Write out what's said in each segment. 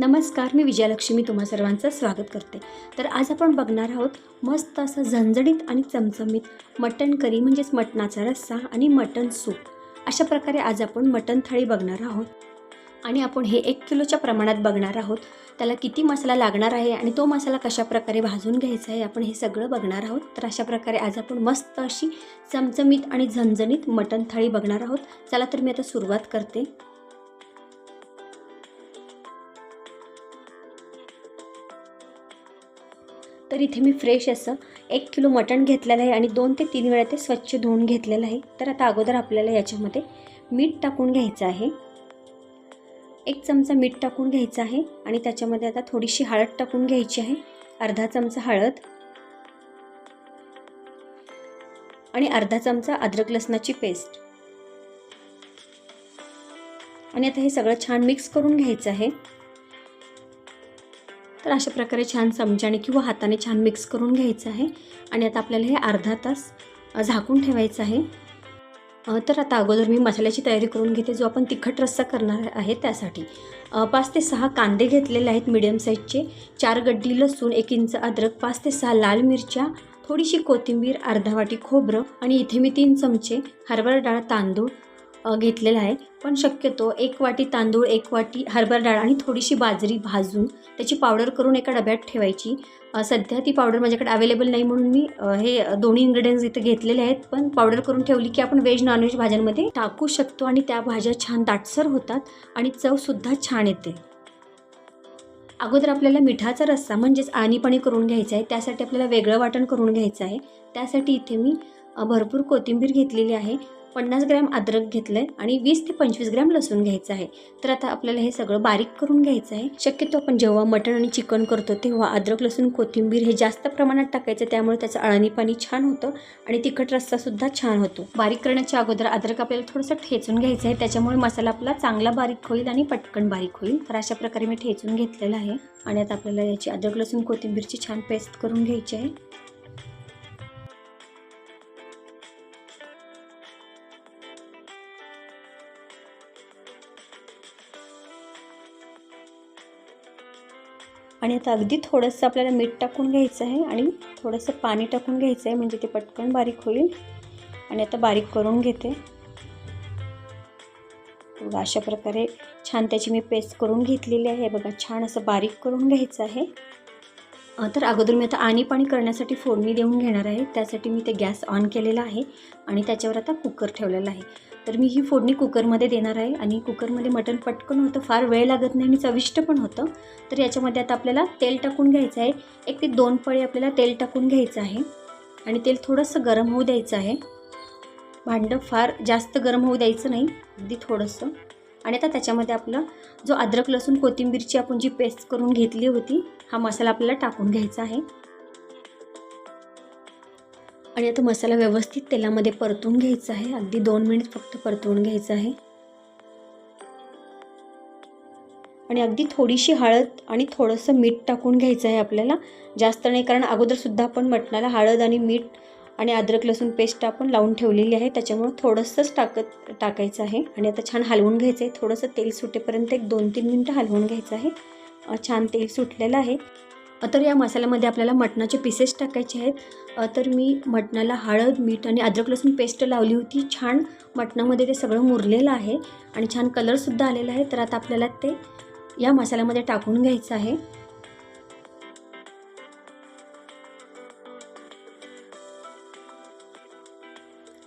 नमस्कार मी विजयालक्ष्मी तुम्हा सर्वांचं स्वागत करते. तर आज आपण बघणार आहोत मस्त असं झणझणीत आणि चमचमीत मटण करी म्हणजेच मटणाचा रस्सा आणि मटण सूप. अशा प्रकारे आज आपण मटण थाळी बघणार आहोत. आणि आपण हे एक किलोच्या प्रमाणात बघणार आहोत. त्याला किती मसाला लागणार आहे आणि तो मसाला कशा प्रकारे भाजून घ्यायचा आहे आपण हे सगळं बघणार आहोत. तर अशा प्रकारे आज आपण मस्त अशी चमचमीत आणि झणझणीत मटण थाळी बघणार आहोत. चला तर मी आता सुरुवात करते. तर इथे मी फ्रेश असं एक किलो मटण घेतलेलं आहे आणि दोन ते तीन वेळा ते स्वच्छ धुवून घेतलेलं आहे. तर आता अगोदर आपल्याला याच्यामध्ये मीठ टाकून घ्यायचं आहे. एक चमचा मीठ टाकून घ्यायचं आहे आणि त्याच्यामध्ये आता थोडीशी हळद टाकून घ्यायची आहे. अर्धा चमचा हळद आणि अर्धा चमचा अद्रक लसणाची पेस्ट आणि आता हे सगळं छान मिक्स करून घ्यायचं आहे. तर अशा प्रकारे छान चमच्याने किंवा हाताने छान मिक्स करून घ्यायचं आहे. आणि आता आपल्याला हे अर्धा तास झाकून ठेवायचं आहे. तर आता अगोदर मी मसाल्याची तयारी करून घेते जो आपण तिखट रस्सा करणार आहे त्यासाठी. पाच ते सहा कांदे घेतलेले आहेत मिडियम साईजचे चार गड्डी लसूण एक इंच अद्रक पाच ते सहा लाल मिरच्या थोडीशी कोथिंबीर अर्धा वाटी खोबरं आणि इथे मी तीन चमचे हरभरा डाळ तांदूळ घेतलेला आहे. पण शक्यतो एक वाटी तांदूळ एक वाटी हरभरा डाळ आणि थोडीशी बाजरी भाजून त्याची पावडर करून एका डब्यात ठेवायची. सध्या ती पावडर माझ्याकडे अवेलेबल नाही म्हणून मी हे दोन्ही इन्ग्रेडियंट्स इथे घेतलेले आहेत. पण पावडर करून ठेवली की आपण व्हेज नॉनव्हेज भाज्यांमध्ये टाकू शकतो आणि त्या भाज्या छान दाटसर होतात आणि चवसुद्धा छान येते. अगोदर आपल्याला मिठाचा रस्सा म्हणजेच आणीपाणी करून घ्यायचं आहे. त्यासाठी आपल्याला वेगळं वाटण करून घ्यायचं आहे. त्यासाठी इथे मी भरपूर कोथिंबीर घेतलेली आहे. पन्नास ग्रॅम अद्रक घेतलं आहे आणि वीस ते पंचवीस ग्रॅम लसूण घ्यायचं आहे. तर आता आपल्याला हे सगळं बारीक करून घ्यायचं आहे. शक्यतो आपण जेव्हा मटण आणि चिकन करतो तेव्हा अद्रक लसूण कोथिंबीर हे जास्त प्रमाणात टाकायचं त्यामुळे त्याचं अळणी पाणी छान होतं आणि तिखट रस्सासुद्धा छान होतो. बारीक करण्याच्या अगोदर अद्रक आपल्याला थोडंसं ठेचून घ्यायचं आहे. त्याच्यामुळे मसाला आपला चांगला बारीक होईल आणि पटकन बारीक होईल. तर अशा प्रकारे मी ठेचून घेतलेलं आहे. आणि आता आपल्याला याची अद्रक लसूण कोथिंबीरची छान पेस्ट करून घ्यायची आहे. आणि आता अगदी थोडंसं आपल्याला मीठ टाकून घ्यायचं आहे आणि थोडंसं पाणी टाकून घ्यायचं आहे म्हणजे ते पटकन बारीक होईल. आणि आता बारीक करून घेते. बघा अशा प्रकारे छान त्याची मी पेस्ट करून घेतलेली आहे. बघा छान असं बारीक करून घ्यायचं आहे. तर अगोदर मी आता आणि पाणी करण्यासाठी फोडणी देऊन घेणार आहे. त्यासाठी मी ते गॅस ऑन केलेला आहे आणि त्याच्यावर आता कुकर ठेवलेला आहे. तर मी ही फोडणी कुकरमध्ये देणार आहे आणि कुकरमध्ये मटण पटकन होतं फार वेळ लागत नाही आणि चविष्ट पण होतं. तर याच्यामध्ये आता आपल्याला तेल टाकून घ्यायचं आहे. एक ते दोन पळी आपल्याला तेल टाकून घ्यायचं आहे. आणि तेल थोडंसं गरम होऊ द्यायचं आहे. भांडं फार जास्त गरम होऊ द्यायचं नाही अगदी थोडंसं. आणि आता त्याच्यामध्ये आपलं जो अद्रक लसूण कोथिंबीरची आपण जी पेस्ट करून घेतली होती हा मसाला आपल्याला टाकून घ्यायचा आहे. आणि आता मसाला व्यवस्थित तेलामध्ये परतून घ्यायचा आहे. अगदी दोन मिनिट फक्त परतवून घ्यायचं आहे. आणि अगदी थोडीशी हळद आणि थोडंसं मीठ टाकून घ्यायचं आहे आपल्याला. जास्त नाही कारण अगोदरसुद्धा आपण मटणाला हळद आणि मीठ आणि अद्रक लसूण पेस्ट आपण लावून ठेवलेली आहे. त्याच्यामुळं थोडंसंच टाकत टाकायचं आहे. आणि आता छान हलवून घ्यायचं आहे थोडंसं तेल सुटेपर्यंत एक दोन तीन मिनटं हलवून घ्यायचं आहे. छान तेल सुटलेलं आहे. तर या मसाल्यामध्ये आपल्याला मटणाचे पीसेस टाकायचे आहेत. तर मी मटणाला हळद मीठ आणि अद्रक लसूण पेस्ट लावली होती. छान मटणामध्ये ते सगळं मुरलेलं आहे आणि छान कलरसुद्धा आलेला आहे. तर आता आपल्याला ते या मसाल्यामध्ये टाकून घ्यायचं आहे.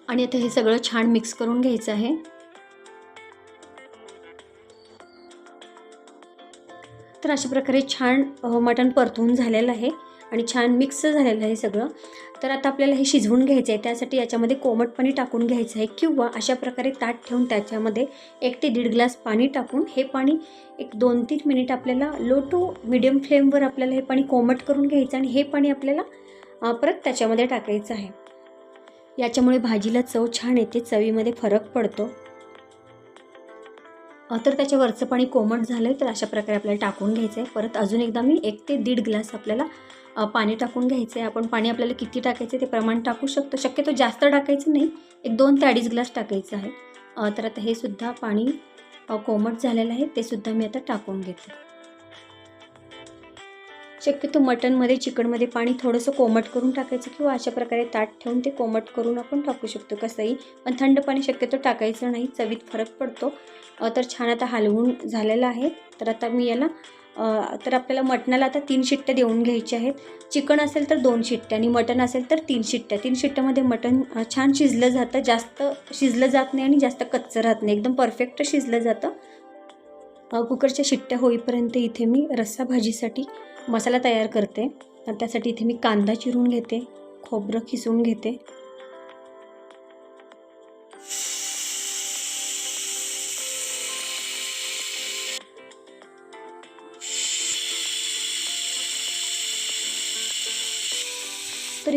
आणि आता हे सगळं छान मिक्स करून घ्यायचं आहे. तर अशा प्रकारे छान मटण परतवून झालेलं आहे आणि छान मिक्स झालेलं आहे सगळं. तर आता आपल्याला हे शिजवून घ्यायचं आहे त्यासाठी याच्यामध्ये कोमट पाणी टाकून घ्यायचं आहे किंवा अशा प्रकारे ताट ठेवून त्याच्यामध्ये एक ते दीड ग्लास पाणी टाकून हे पाणी एक दोन तीन मिनिट आपल्याला लो टू मिडियम फ्लेमवर आपल्याला हे पाणी कोमट करून घ्यायचं आणि हे पाणी आपल्याला परत त्याच्यामध्ये टाकायचं आहे. याच्यामुळे भाजीला चव छान येते चवीमध्ये फरक पडतो. तर त्याच्या वरचं पाणी कोमट झालं आहे तर अशा प्रकारे आपल्याला टाकून घ्यायचं आहे परत अजून एकदा मी एक ते दीड ग्लास आपल्याला पाणी टाकून घ्यायचं आहे आपण पाणी आपल्याला किती टाकायचं ते प्रमाण टाकू शकतो. शक्यतो जास्त टाकायचं नाही. एक दोन ते अडीच ग्लास टाकायचं आहे. तर आता हे सुद्धा पाणी कोमट झालेलं आहे. ते सुद्धा मी आता टाकून घेते. शक्यतो मटनमध्ये चिकनमध्ये पाणी थोडंसं कोमट करून टाकायचं किंवा अशा प्रकारे ताट ठेवून ते कोमट करून आपण टाकू शकतो कसंही. पण थंड पाणी शक्यतो टाकायचं नाही चवीत फरक पडतो. तर छान आता हलवून झालेलं आहे. तर आता मी याला तर आपल्याला मटणाला आता तीन शिट्ट्या देऊन घ्यायच्या आहेत. चिकन असेल तर दोन शिट्ट्या आणि मटण असेल तर तीन शिट्ट्या. तीन शिट्ट्यामध्ये मटण छान शिजलं जातं. जास्त शिजलं जात नाही आणि जास्त कच्चं राहत नाही. एकदम परफेक्ट शिजलं जातं. कुकरच्या शिट्ट्या होईपर्यंत इथे मी रस्सा भाजीसाठी मसाला तयार करते. त्यासाठी इथे मी कांदा चिरून घेते खोबरं खिसून घेते.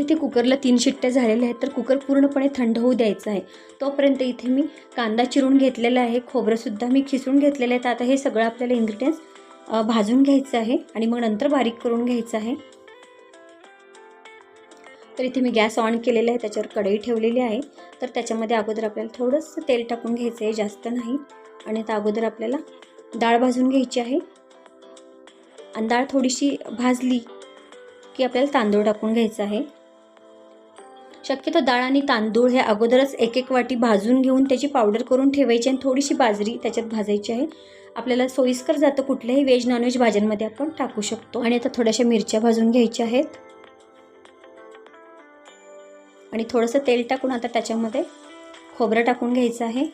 इथे कुकरला तीन शिट्ट्या झालेल्या आहेत तर कुकर पूर्णपणे थंड होऊ द्यायचं आहे. तोपर्यंत इथे मी कांदा चिरून घेतलेला आहे खोबरंसुद्धा मी खिसून घेतलेलं आहे. तर आता हे सगळं आपल्याला इन्ग्रेडियंट्स भाजून घ्यायचं आहे आणि मग नंतर बारीक करून घ्यायचं आहे. तर इथे मी गॅस ऑन केलेला आहे त्याच्यावर कढई ठेवलेली आहे. तर त्याच्यामध्ये अगोदर आपल्याला थोडंसं तेल टाकून घ्यायचं आहे जास्त नाही. आणि आता अगोदर आपल्याला डाळ भाजून घ्यायची आहे. आणि डाळ थोडीशी भाजली की आपल्याला तांदूळ टाकून घ्यायचा आहे. शक्यतो डाळ आणि तांदूळ हे अगोदरच एक एक वाटी भाजून घेऊन त्याची पावडर करून ठेवायची आणि थोडीशी बाजरी त्याच्यात भाजायची आहे. आपल्याला सोयीस्कर जातं कुठल्याही व्हेज नॉनव्हेज भाज्यांमध्ये आपण टाकू शकतो. आणि आता थोड्याशा मिरच्या भाजून घ्यायच्या आहेत. आणि थोडंसं तेल टाकून आता त्याच्यामध्ये खोबरं टाकून घ्यायचं आहे.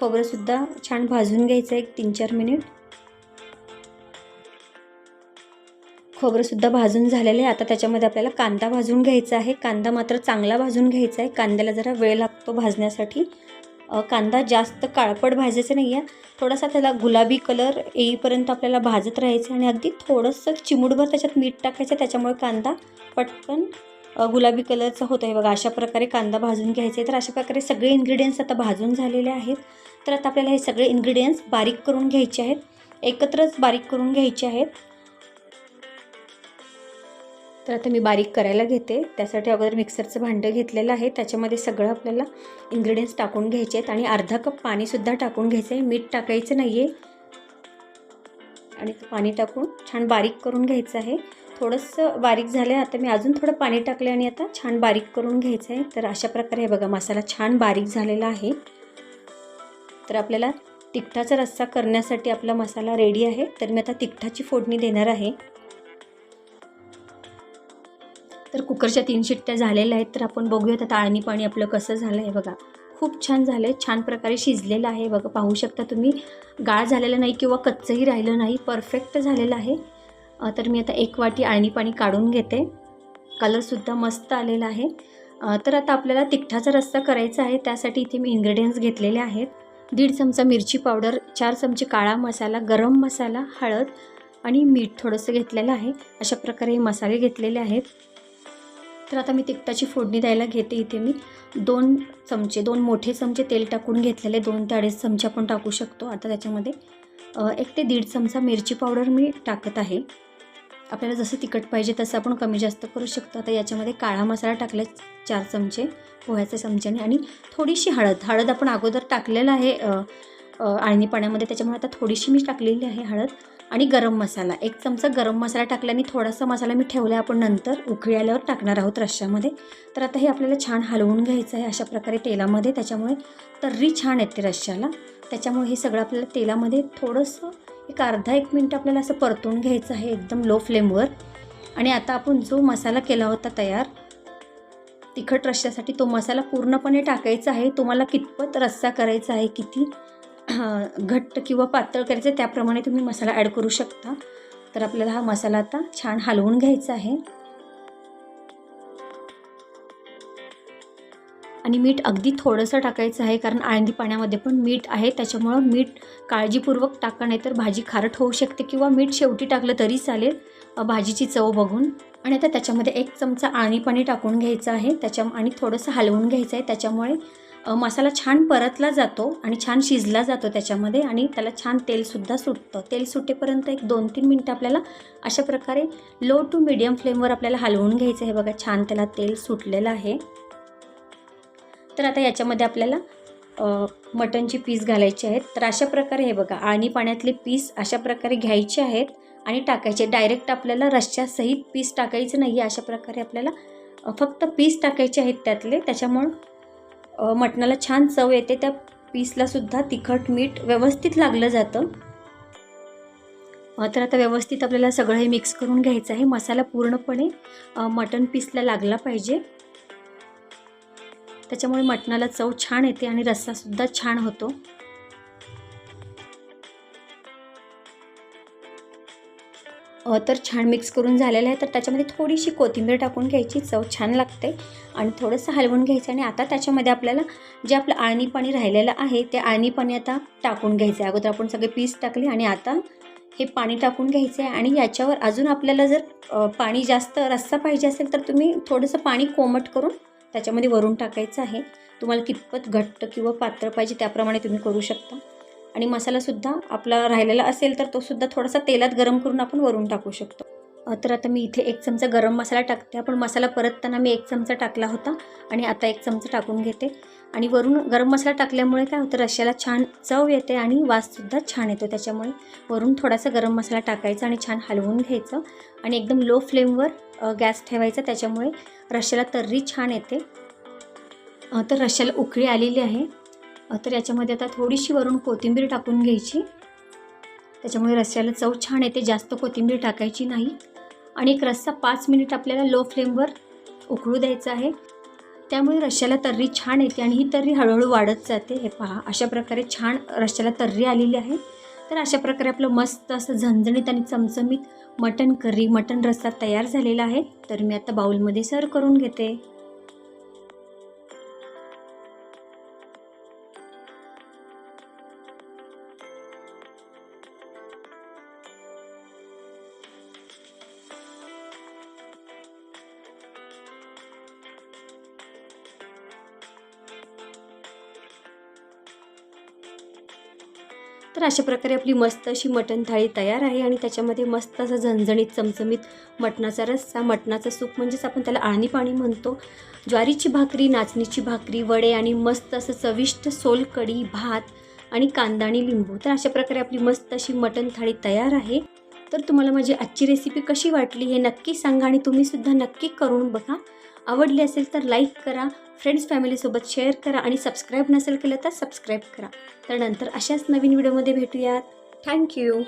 खोबरंसुद्धा छान भाजून घ्यायचं आहे एक तीन चार मिनिट. खोबरंसुद्धा भाजून झालेलं आहे. आता त्याच्यामध्ये आपल्याला कांदा भाजून घ्यायचा आहे. कांदा मात्र चांगला भाजून घ्यायचा आहे. कांद्याला जरा वेळ लागतो भाजण्यासाठी. कांदा जास्त काळपट भाजायचा नाही आहे थोडासा त्याला गुलाबी कलर येईपर्यंत आपल्याला भाजत राहायचं आणि अगदी थोडंसं चिमूटभर त्याच्यात मीठ टाकायचं त्याच्यामुळे कांदा पटकन गुलाबी कलरचा होतो आहे बघा अशा प्रकारे कांदा भाजून घ्यायचा आहे. तर अशा प्रकारे सगळे इन्ग्रेडियंट्स आता भाजून झालेले आहेत. तर आता आपल्याला हे सगळे इन्ग्रेडियंट्स बारीक करून घ्यायचे आहेत. एकत्रच बारीक करून घ्यायचे आहेत. तर आता मी बारीक करायला घेते. त्यासाठी अगोदर मिक्सरचं भांडं घेतलेलं आहे. त्याच्यामध्ये सगळं आपल्याला इन्ग्रेडियंट्स टाकून घ्यायचे आहेत आणि अर्धा कप पाणीसुद्धा टाकून घ्यायचं आहे. मीठ टाकायचं नाही आहे आणि ते पाणी टाकून छान बारीक करून घ्यायचं आहे. थोडंसं बारीक झालं आहे आता मी अजून थोडं पाणी टाकलं आणि आता छान बारीक करून घ्यायचं आहे. तर अशा प्रकारे हे बघा मसाला छान बारीक झालेला आहे. तर आपल्याला तिखटाचा रस्सा करण्यासाठी आपला मसाला रेडी आहे. तर मी आता तिखटाची फोडणी देणार आहे. तर कुकरच्या तीन शिट्ट्या झालेल्या आहेत तर आपण बघूयात आता आळणी पाणी आपलं कसं झालं आहे बघा. खूप छान झालं आहे छान प्रकारे शिजलेलं आहे बघा. पाहू शकता तुम्ही गाळ झालेलं नाही किंवा कच्चंही राहिलं नाही परफेक्ट झालेलं आहे. तर मी आता एक वाटी आळणी पाणी काढून घेते. कलरसुद्धा मस्त आलेला आहे. तर आता आपल्याला तिखटाचा रस्सा करायचा आहे त्यासाठी इथे मी इन्ग्रेडियंट्स घेतलेले आहेत. दीड चमचा मिरची पावडर चार चमचे काळा मसाला गरम मसाला हळद आणि मीठ थोडंसं घेतलेलं आहे. अशा प्रकारे हे मसाले घेतलेले आहेत. तर आता मी तिखटाची फोडणी द्यायला घेते इथे मी. दोन चमचे दोन मोठे चमचे तेल टाकून घेतलेले दोन ते अडीच चमचे आपण टाकू शकतो आता त्याच्यामध्ये. एक ते दीड चमचा मिरची पावडर मी टाकत आहे. आपल्याला जसं तिखट पाहिजे तसं आपण कमी जास्त करू शकतो. आता याच्यामध्ये काळा मसाला टाकला चार चमचे पोह्याचे चमच्याने आणि थोडीशी हळद. हळद आपण अगोदर टाकलेलं आहे अ, आळणी पाण्यामध्ये. त्याच्यामुळे आता थोडीशी मी टाकलेली आहे हळद. आणि गरम मसाला. एक चमचा गरम मसाला टाकल्याने थोडासा मसाला मी ठेवला आपण नंतर. उकळी आल्यावर टाकणार आहोत रश्श्यामध्ये. तर आता हे आपल्याला छान हलवून घ्यायचं आहे अशा प्रकारे तेलामध्ये. त्याच्यामुळे तर्री छान येते रश्श्याला. त्याच्यामुळे हे सगळं आपल्याला तेलामध्ये थोडंसं एक अर्धा एक मिनटं आपल्याला असं परतून घ्यायचं आहे एकदम लो फ्लेमवर आणि आता आपण जो मसाला केला होता तयार तिखट रश्श्यासाठी तो मसाला पूर्णपणे टाकायचा आहे. तुम्हाला कितपत रस्सा करायचा आहे किती घट्ट किंवा पातळ करायचं आहे, त्याप्रमाणे तुम्ही मसाला ॲड करू शकता. तर आपल्याला हा मसाला आता छान हलवून घ्यायचा आहे. आणि मीठ अगदी थोडंसं टाकायचं आहे कारण आळंदी पाण्यामध्ये पण मीठ आहे. त्याच्यामुळं मीठ काळजीपूर्वक टाका नाही तर भाजी खारट होऊ शकते किंवा मीठ शेवटी टाकलं तरी चालेल भाजीची चव बघून. आणि आता त्याच्यामध्ये एक चमचा आळणी पाणी टाकून घ्यायचं आहे. त्याच्या आणि थोडंसं हलवून घ्यायचं आहे. त्याच्यामुळे मसाला छान परतला जातो आणि छान शिजला जातो त्याच्यामध्ये आणि त्याला छान तेलसुद्धा सुटतं. तेल सुटेपर्यंत एक दोन तीन मिनटं आपल्याला अशा प्रकारे लो टू मिडियम फ्लेमवर आपल्याला हलवून घ्यायचं आहे. बघा छान त्याला तेल सुटलेलं आहे. तर आता याच्यामध्ये आपल्याला मटनची पीस घालायची आहेत तर अशा प्रकारे हे बघा आणि पाण्यातले पीस अशा प्रकारे घ्यायचे आहेत आणि टाकायचे. डायरेक्ट आपल्याला रश्श्यासहित पीस टाकायचं नाही आहे अशा प्रकारे आपल्याला फक्त पीस टाकायचे आहेत त्यातले. त्याच्यामुळं मटणाला छान चव येते त्या पीसलासुद्धा तिखट मीठ व्यवस्थित लागलं जातं. तर आता व्यवस्थित आपल्याला सगळं हे मिक्स करून घ्यायचं आहे. मसाला पूर्णपणे मटण पीसला लागला पाहिजे. त्याच्यामुळे मटणाला चव छान येते आणि रस्सासुद्धा छान होतो. तर छान मिक्स करून झालेलं आहे. तर त्याच्यामध्ये थोडीशी कोथिंबीर टाकून घ्यायची. चव छान लागते. आणि थोडंसं हलवून घ्यायचं आणि आता त्याच्यामध्ये आपल्याला जे आपलं आळणी पाणी राहिलेलं आहे ते आळणी पाणी आता टाकून घ्यायचं आहे अगोदर आपण सगळे पीस टाकले आणि आता हे पाणी टाकून घ्यायचं आहे आणि याच्यावर अजून आपल्याला जर पाणी जास्त रस्सा पाहिजे असेल तर तुम्ही थोडंसं पाणी कोमट करून त्याच्यामध्ये वरून टाकायचं आहे. तुम्हाला कितपत घट्ट किंवा पात्र पाहिजे त्याप्रमाणे तुम्ही करू शकता. आणि मसालासुद्धा आपला राहिलेला असेल तर तो सुद्धा थोडासा तेलात गरम करून आपण वरून टाकू शकतो. तर आता मी इथे एक चमचा गरम मसाला टाकते. आपण मसाला परतताना मी एक चमचा टाकला होता आणि आता एक चमचा टाकून घेते. आणि वरून गरम मसाला टाकल्यामुळे काय होतं रश्याला छान चव येते आणि वाससुद्धा छान येतो. त्याच्यामुळे वरून थोडासा गरम मसाला टाकायचा आणि छान हलवून घ्यायचं. आणि एकदम लो फ्लेमवर गॅस ठेवायचा. त्याच्यामुळे रश्श्याला तर्री छान येते. तर रश्श्याला उकळी आलेली आहे. तर याच्यामध्ये आता थोडीशी वरून कोथिंबीर टाकून घ्यायची. त्याच्यामुळे रस्स्याला चव छान येते जास्त कोथिंबीर टाकायची नाही. आणि एक रस्सा पाच मिनिट आपल्याला लो फ्लेमवर उकळू द्यायचा आहे. त्यामुळे रश्श्याला तर्री छान येते आणि ही तर्री हळूहळू वाढत जाते. हे पहा अशा प्रकारे छान रश्श्याला तर्री आलेली आहे. तर अशा प्रकारे आपलं मस्त असं झणझणीत आणि चमचमीत मटन करी मटन रस्सा तयार झालेला आहे. तर मी आता बाऊलमध्ये सर्व करून घेते. तर अशा प्रकारे आपली मस्त अशी मटण थाळी तयार आहे आणि त्याच्यामध्ये मस्त असं झणझणीत चमचमीत मटणाचा रस्सा मटणाचं सूप म्हणजेच आपण त्याला आळणी पाणी म्हणतो. ज्वारीची भाकरी नाचणीची भाकरी वडे आणि मस्त असं चविष्ट सोलकढी भात आणि कांदा आणि लिंबू. तर अशा प्रकारे आपली मस्त अशी मटण थाळी तयार आहे. तर तुम्हाला माझी आजची रेसिपी कशी वाटली हे नक्की सांगा आणि तुम्हीसुद्धा नक्की करून बघा. आवडली असेल तर लाईक करा फ्रेंड्स फॅमिलीसोबत शेअर करा आणि सबस्क्राईब नसेल केलं तर सबस्क्राईब करा. तर नंतर अशाच नवीन व्हिडिओमध्ये भेटूयात. थँक्यू